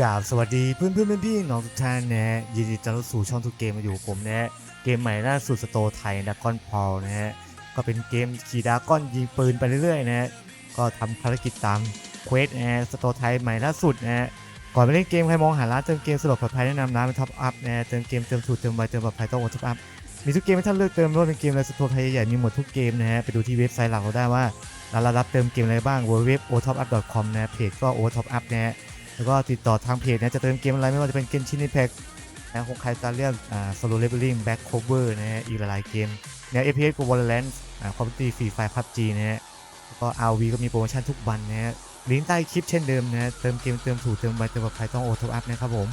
กราบสวัสดีเพื่อนเพื่อนพี่น้องทุกท่านนะฮะยินดีต้อนรับสู่ช่องทุกเกมมาอยู่ผมนะฮะเกมใหม่ล่าสุดสโตไทยดักกอนพอลนะฮะก็เป็นเกมขี่ดราก้อนยิงปืนไปเรื่อยๆนะฮะก็ทำภารกิจตามเควสนะฮะสโตไทยใหม่ล่าสุดนะฮะก่อนไปเล่นเกมใครมองหาร้านเติมเกมสะดวกปลอดภัยแนะนำร้านเป็นท็อปอัพนะฮะเติมเกมเติมถูกเติมไวเติมปลอดภัยต้องโอท็อปอัพมีทุกเกมให้ท่านเลือกเติมไม่ว่าเป็นเกมอะไรสโตไทยใหญ่มีหมดทุกเกมนะฮะไปดูที่เว็บไซต์หลักเราได้ว่าร้าเรารับเติมเกมอะไรบ้าง www.otopup.com นะเพจก็ otopup นะฮะ แล้วก็ติดต่อทางเพจนะจะเติมเกมอะไรไม่ว่าจะเป็นเกมชินิแพ็กนะของใครการเรียกอ่า solo leveling back cover นะฮะอีกหลายๆเกมแนว FPS กับ Valorant อ่า Call of Duty Free Fire PUBG นะฮะแล้วก็ RV ก็มีโปรโมชั่นทุกวันนะฮะลิงก์ใต้คลิปเช่นเดิมนะฮะเติมเกมเติมถูกเติมไวเติมปลอดภัยต้องโอท็อปอัพนะครับผม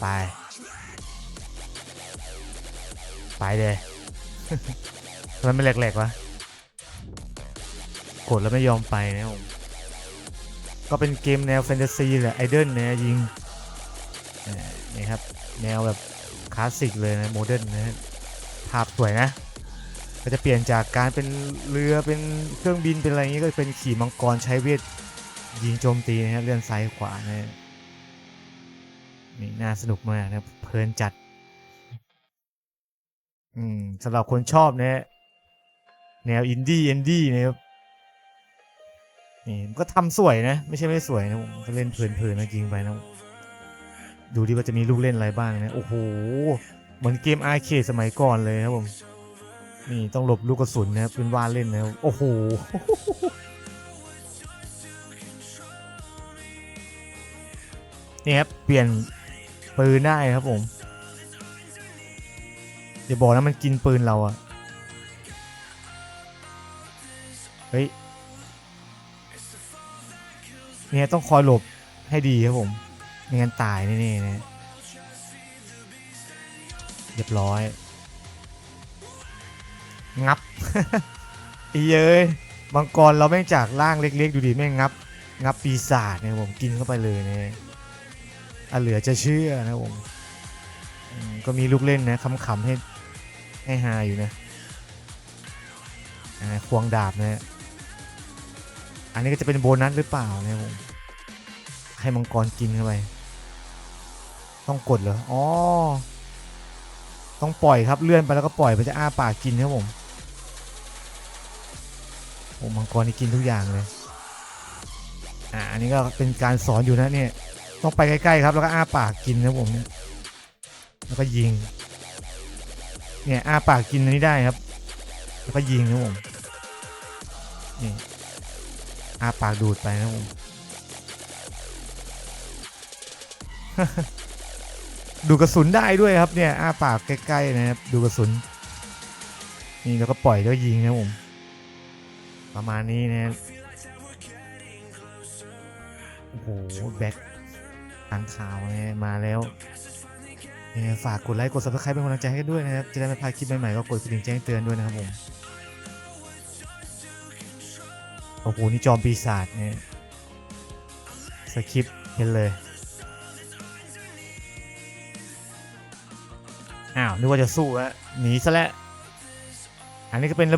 ไป ไปเลยทำไมไม่แหลกๆวะกดแล้วไม่ยอมไปนะผม ก็เป็นเกมแนวแฟนตาซีแหละไอเดิลนะยิงนี่ครับ แนวแบบคลาสสิกเลยนะโมเดิร์นนะภาพสวยนะ ก็จะเปลี่ยนจากการเป็นเรือเป็นเครื่องบินเป็นอะไรอย่างนี้ก็เป็นขี่มังกรใช้เวทยิงโจมตีนะฮะเลื่อนซ้ายขวานะนี่น่าสนุกมากนะเพลินจัด อืมสำหรับคนชอบนะฮะแนวอินดี้อินดี้นะครับ นี่ก็ทำสวยนะ ไม่ใช่ไม่สวยนะผมก็เล่นเพลินๆนะจริงไปนะ ดูดิว่าจะมีลูกเล่นอะไรบ้างนะ โอ้โห เหมือนเกมอาร์เคสมัยก่อนเลยครับผม นี่ต้องหลบลูกกระสุนนะเป็นว่าเล่นนะโอ้โหนี่ครับเปลี่ยนปืนได้ครับผมอย่าบอกนะมันกินปืนเราอะเฮ้ย เนี่ยต้องคอยหลบให้ดีครับผมไม่งั้นตายแน่ๆนะเรียบร้อย งับ อีเย้ยมังกรเราแม่งจากร่างเล็กๆ ดูดิแม่งงับ งับปีศาจเนี่ยผมกินเข้าไปเลยเนะอะเหลือจะเชื่อนะผมก็มีลูกเล่นนะขำๆให้ให้ฮาอยู่นะควงดาบนะ อันนี้ก็จะเป็นโบนัสหรือเปล่าเนี่ยผมให้มังกรกินเข้าไปต้องกดเหรออ๋อต้องปล่อยครับเลื่อนไปแล้วก็ปล่อยมันจะอ้าปากกินครับผมโอ้มังกรนี่กินทุกอย่างเลยอ่าอันนี้ก็เป็นการสอนอยู่นะเนี่ยต้องไปใกล้ๆครับแล้วก็อ้าปากกินนะผมเนี่ยแล้วก็ยิง เนี่ยอ้าปากกินอันนี้ได้ครับ แล้วก็ยิงนะผมนี่ อาปากดูดไปนะผมดูกระสุนได้ด้วยครับเนี่ยอาปากใกล้ๆนะครับดูกระสุน นี่แล้วก็ปล่อยแล้วยิงนะผมประมาณนี้นะโอ้โหแบ็คทางข่าวนะมาแล้วเนี่ยฝากกดไลค์กด subscribe เป็นกำลังใจให้กันด้วยนะครับจะได้ไม่พลาดคลิปใหม่ๆก็กดกระดิ่งแจ้งเตือนด้วยนะครับผม โอ้โห นี่จอมปีศาจเนี่ยสคริปเห็นเลย อ้าว นึกว่าจะสู้อะหนีซะแล้ว อันนี้ก็เป็น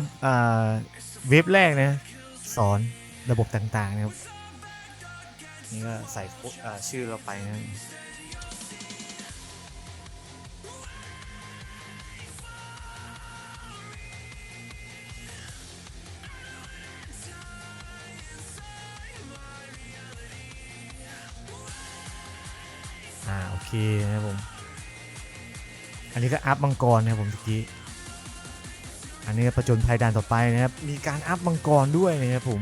เว็บแรกนะ สอนระบบต่างๆนะครับ นี่ก็ใส่ชื่อเราไปนะ นะครับผม อันนี้ก็อัพมังกรนะครับผมเมื่อกี้ อันนี้ประจนภัยด่านต่อไปนะครับ มีการอัพมังกรด้วยนะครับผม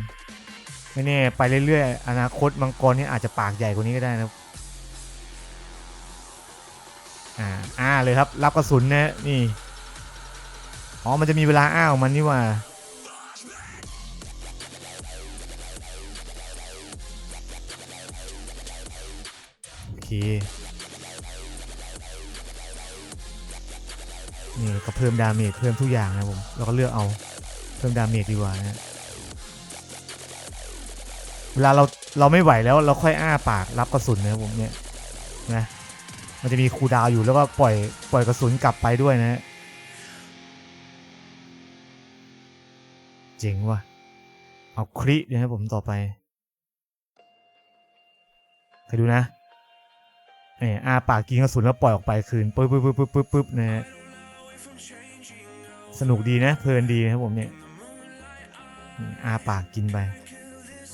ไม่แน่ไปเรื่อยๆ อนาคตมังกรนี่อาจจะปากใหญ่กว่านี้ก็ได้นะครับอ่าอ้าเลยครับ รับกระสุนนะนี่ อ๋อ มันจะมีเวลาอ้าของมันนี่ว่าโอเค นี่ก็เพิ่มดาเมจเพิ่มทุกอย่างนะผมเราก็เลือกเอาเพิ่มดาเมจดีกว่านะเวลาเราเราไม่ไหวแล้วเราค่อยอ้าปากรับกระสุนนะผมเนี่ยนะมันจะมีคูดาวอยู่แล้วก็ปล่อยปล่อยกระสุนกลับไปด้วยนะเจ๋งว่ะเอาครินะครับผมต่อไปคอยดูนะเนี่ยอาปากกินกระสุนแล้วปล่อยออกไปคืนปึ๊บปึ๊บปึ๊บปึ๊บปึ๊บปึ๊บนะฮะ สนุกดีนะ เพลินดีนะครับผมเนี่ยอาปากกินไป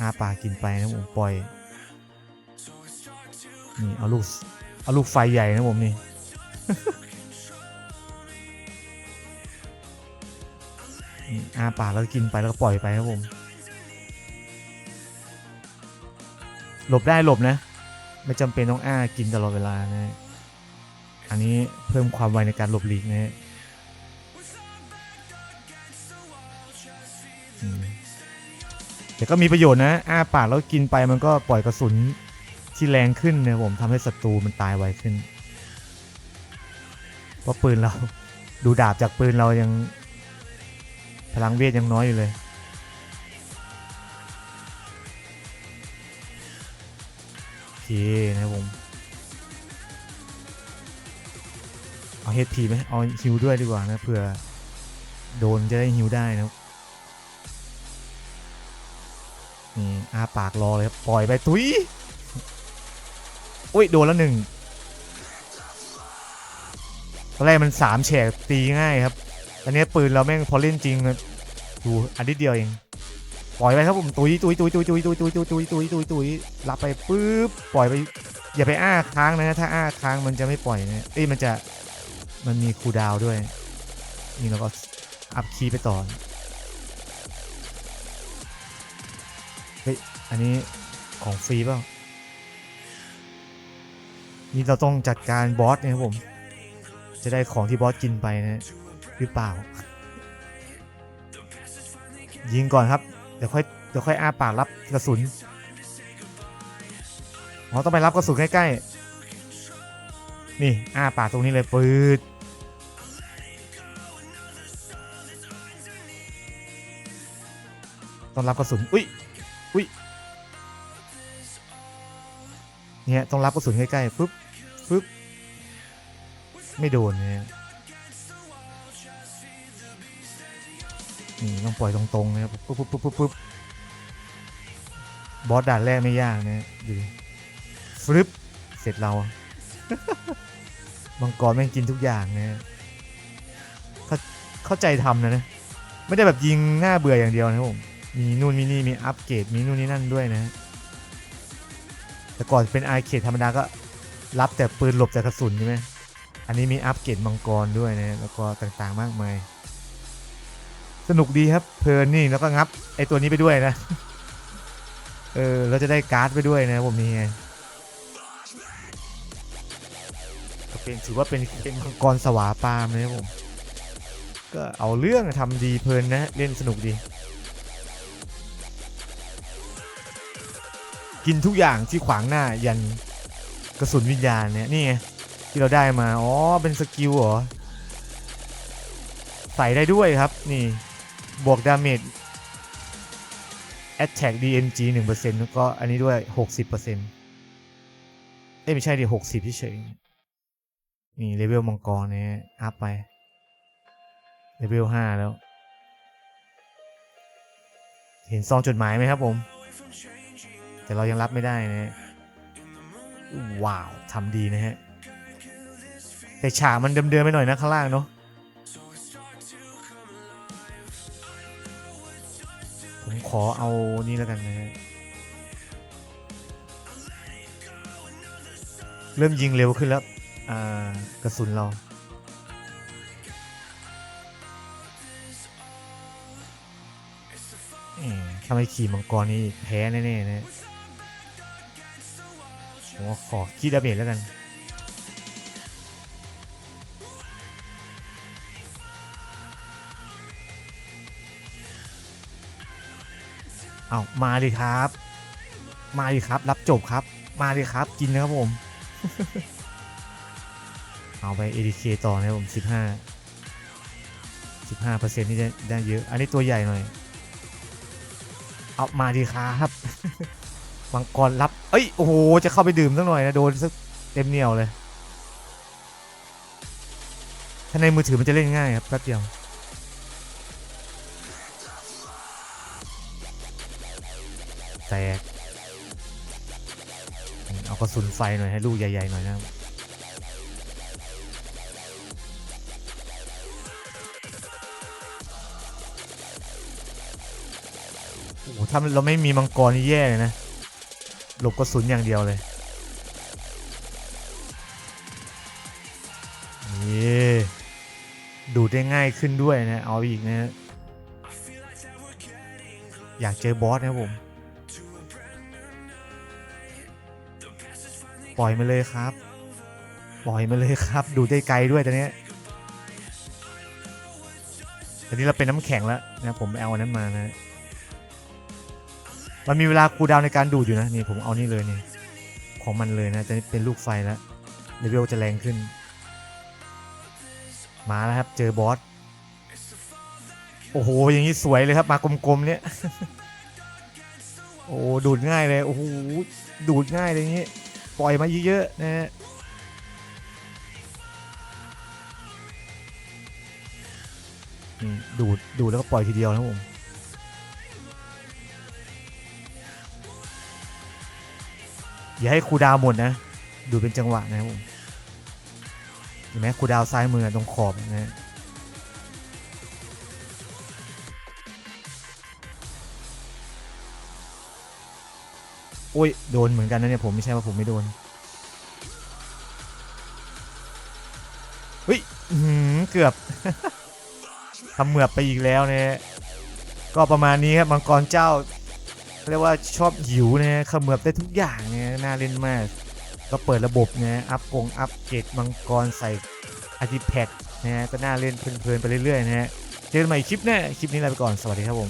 อาปากกินไปนะผมปล่อยนี่เอาลูกเอาลูกไฟใหญ่นะผมนี่นี่อาปากแล้วก็กินไปแล้วก็ปล่อยไปครับผม หลบได้หลบนะ ไม่จำเป็นต้องอ้ากินตลอดเวลานะ อันนี้เพิ่มความไวในการหลบหลีกนะ ก็มีประโยชน์นะ อ้าปากแล้วกินไปมันก็ปล่อยกระสุนที่แรงขึ้นนะผมทำให้ศัตรูมันตายไวขึ้น เพราะปืนเราดูดาบจากปืนเรายัง พลังเวทยังน้อยอยู่เลย โอเคนะผมเอา HP ไหมเอาฮิวด้วยดีกว่านะเผื่อโดนจะได้ฮิวได้นะ อาปากรอเลยครับปล่อยไปตุ้ยอุ้ยโดนแล้วหนึ่งตอนแรกมันสามแฉกตีง่ายครับตอนนี้ปืนเราแม่งพอเล่นจริงดูอันนิดเดียวเองปล่อยไปครับผมตุยตุยตุยตุยตุยตุยตุยตุยตุยตุยตุยตุยรับไปปุ๊บปล่อยไปอย่าไปอ้าค้างนะถ้าอ้าค้างมันจะไม่ปล่อยนะเอ้ยมันจะมันมีคูดาวด้วยนี่เราก็อัพคีไปต่อ ฮ้ย อันนี้ของฟรีเปล่านี่เราต้องจัดการบอสเนี่ยครับผม จะได้ของที่บอสกินไปนะหรือเปล่า ยิงก่อนครับ เดี๋ยวค่อยเดี๋ยวค่อยอ้าปากรับกระสุนอ๋อต้องไปรับกระสุนใกล้ๆ นี่อ้าปากตรงนี้เลยปืดต้องรับกระสุน อุ้ย อุ้ยเนี่ยต้องรับกระสุนใกล้ๆปึ๊บปึ๊บไม่โดนเนี่ยนี่ต้องปล่อยตรงๆนะครับปุ๊บปุ๊บปุ๊บปุ๊บปุ๊บบอสด่านแรกไม่ยากนะดูดิฟลิปเสร็จเรามังกรแม่งกินทุกอย่างนะเข้าเข้าใจทำนะนะ ไม่ได้แบบยิงหน้าเบื่ออย่างเดียวนะผม มีนู่นมีนี่มีอัปเกรดมีนู่นนี่นั่นด้วยนะแต่ก่อนเป็นไอเคดธรรมดาก็รับแต่ปืนหลบแต่กระสุนใช่ไหมอันนี้มีอัปเกรดมังกรด้วยนะแล้วก็ต่างๆมากมายสนุกดีครับเพลินนี่แล้วก็งับไอตัวนี้ไปด้วยนะเออเราจะได้การ์ดไปด้วยนะผมนี่ไงเป็นถือว่าเป็นเป็นมังกรสวาปามนะครับผมก็เอาเรื่องทำดีเพลินนะเล่นสนุกดี กินทุกอย่างที่ขวางหน้ายันกระสุนวิญญาณเนี่ยนี่ไงที่เราได้มา อ๋อ เป็นสกิลเหรอ ใส่ได้ด้วยครับ นี่ บวกดาเมจ Attack DMG 1%แล้วก็อันนี้ด้วย 60%เอ้ยไม่ใช่ดิ60เฉยนี่เลเวลมังกรเนี่ยอัพไป เลเวล 5 แล้ว เห็นซองจดหมายไหมครับผม แต่เรายังรับไม่ได้นะว้าวทำดีนะฮะ แต่ฉากมันเดิมๆไปหน่อยนะข้างล่างเนาะผมขอเอานี่แล้วกันนะฮะ เริ่มยิงเร็วขึ้นแล้วอ่ากระสุนเราทำไมขี่มังกรนี่แพ้แน่ๆนะ ผมขอคีดดาเมจแล้วกันเอามาดิครับ มาดิครับ รับจบครับ มาดิครับ กินนะครับผม เอาไปเอ ADK ต่อนะครับผม 15 15เปอร์เซ็นต์นี่ได้เยอะ อันนี้ตัวใหญ่หน่อย เอามาดีครับ มังกรรับ เอ้ย โอ้โห จะเข้าไปดื่มสักหน่อยนะ โดนสักเต็มเหนียวเลย ถ้าในมือถือมันจะเล่นง่ายครับแป๊บเดียวแตกเอากระสุนไฟหน่อยให้ลูกใหญ่ ๆ หน่อยนะครับโอ้ถ้าเราไม่มีมังกรนี่แย่เลยนะ หลบกระสุนอย่างเดียวเลยนี่ดูดได้ง่ายขึ้นด้วยนะ เอาอีกนะ อยากเจอบอสนะผม ปล่อยมาเลยครับ ปล่อยมาเลยครับ ดูได้ไกลด้วยตอนนี้ตอนนี้เราเป็นน้ำแข็งแล้วนะผมเอาอันนั้นมานะ มันมีเวลาคูดาวในการดูดอยู่นะนี่ผมเอานี่เลยนี่ของมันเลยนะจะเป็นลูกไฟแล้วเลเวลจะแรงขึ้น มาแล้วครับ เจอบอสโอ้โหอย่างนี้สวยเลยครับ มากลมๆเนี่ยโอ้ดูดง่ายเลยโอ้โหดูดง่ายเลยอย่างนี้ปล่อยมาเยอะๆนะฮะดูดดูดแล้วก็ปล่อยทีเดียวนะผม อย่าให้ครูดาวหมดนะ ดูเป็นจังหวะนะครับผมเห็นไหมครูดาวซ้ายมือตรงขอบนะโอ้ยโดนเหมือนกันนะเนี่ยผมไม่ใช่ว่าผมไม่โดนเฮ้ยเกือบทำเหมือบไปอีกแล้วนะก็ประมาณนี้ครับมังกรเจ้าเรียกว่าชอบหิวนะขมือบได้ทุกอย่าง น่าเล่นมาก ก็เปิดระบบนะอัพกงอัพเกตมังกรใส่อาร์ติแพดนะฮะก็น่าเล่นเพลินๆไปเรื่อยๆนะฮะเจอกันใหม่คลิปหน้าคลิปนี้ลาไปก่อนสวัสดีครับผม